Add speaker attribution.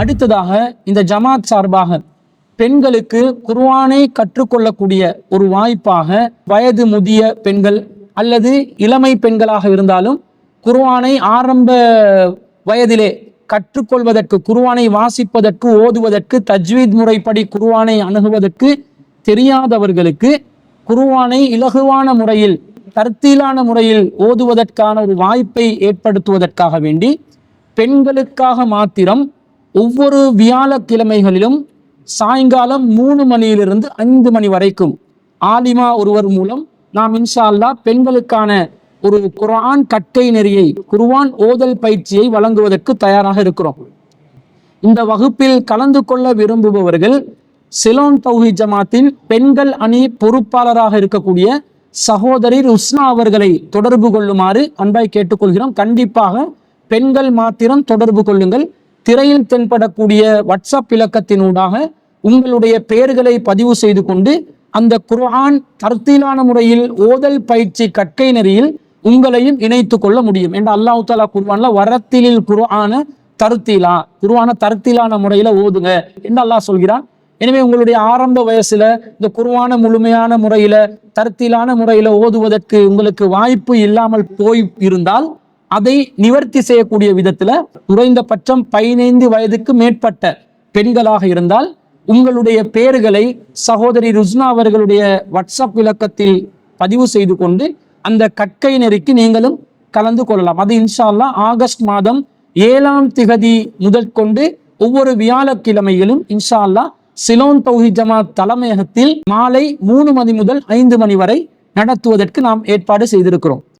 Speaker 1: அடுத்ததாக இந்த ஜமாத் சார்பாக பெண்களுக்கு குர்வானை கற்றுக்கொள்ளக்கூடிய ஒரு வாய்ப்பாக வயது முதிய பெண்கள் அல்லது இளமை பெண்களாக இருந்தாலும் குர்வானை ஆரம்ப வயதிலே கற்றுக்கொள்வதற்கு குருவானை வாசிப்பதற்கு ஓதுவதற்கு தஜ்வீத் முறைப்படி குருவானை அணுகுவதற்கு தெரியாதவர்களுக்கு குருவானை இலகுவான முறையில் தர்த்தீலான முறையில் ஓதுவதற்கான ஒரு வாய்ப்பை ஏற்படுத்துவதற்காக வேண்டி பெண்களுக்காக மாத்திரம் ஒவ்வொரு வியாழக்கிழமைகளிலும் சாயங்காலம் மூணு மணியிலிருந்து ஐந்து மணி வரைக்கும் ஆலிமா ஒருவர் மூலம் நாம் இன்ஷா அல்லாஹ் பெண்களுக்கான ஒரு குர்ஆன் கட்டை நெறியை குருவான் ஓதல் பயிற்சியை வழங்குவதற்கு தயாராக இருக்கிறோம். இந்த வகுப்பில் கலந்து கொள்ள விரும்புபவர்கள் சிலோன் தௌஹி ஜமாத்தின் பெண்கள் அணி பொறுப்பாளராக இருக்கக்கூடிய சகோதரி ருஸ்னா அவர்களை தொடர்பு கொள்ளுமாறு அன்பாய் கேட்டுக்கொள்கிறோம். கண்டிப்பாக பெண்கள் மாத்திரம் தொடர்பு கொள்ளுங்கள். திரையில் தென்படக்கூடிய வாட்ஸ்அப் இலக்கத்தினூடாக உங்களுடைய பெயர்களை பதிவு செய்து கொண்டு அந்த குர்ஆன் தர்த்தீலான முறையில் ஓதல் பயிற்சி கற்கை நெறியில் உங்களையும் இணைத்து கொள்ள முடியும். என்று அல்லாஹ் தாலா குர்வான்ல வரத்திலில் குர்ஆன தருத்தீலா குருவான தருத்தீலான முறையில ஓதுங்க என்று அல்லாஹ் சொல்கிறான். எனவே உங்களுடைய ஆரம்ப வயசுல இந்த குருவான முழுமையான முறையில தருத்திலான முறையில ஓதுவதற்கு உங்களுக்கு வாய்ப்பு இல்லாமல் போய் இருந்தால் அதை நிவர்த்தி செய்யக்கூடிய விதத்தில் குறைந்தபட்சம் பதினைந்து வயதுக்கு மேற்பட்ட பெண்களாக இருந்தால் உங்களுடைய பெயர்களை சகோதரி ருஸ்னா அவர்களுடைய வாட்ஸ்அப் விளக்கத்தில் பதிவு செய்து கொண்டு அந்த கற்கை நெறிக்கு நீங்களும் கலந்து கொள்ளலாம். அது இன்ஷால்லா ஆகஸ்ட் மாதம் ஏழாம் திகதி முதல் கொண்டு ஒவ்வொரு வியாழக்கிழமையிலும் இன்ஷா சிலோன் பகுதி ஜமாத் தலைமையகத்தில் மாலை மூணு மணி முதல் ஐந்து மணி வரை நடத்துவதற்கு நாம் ஏற்பாடு செய்திருக்கிறோம்.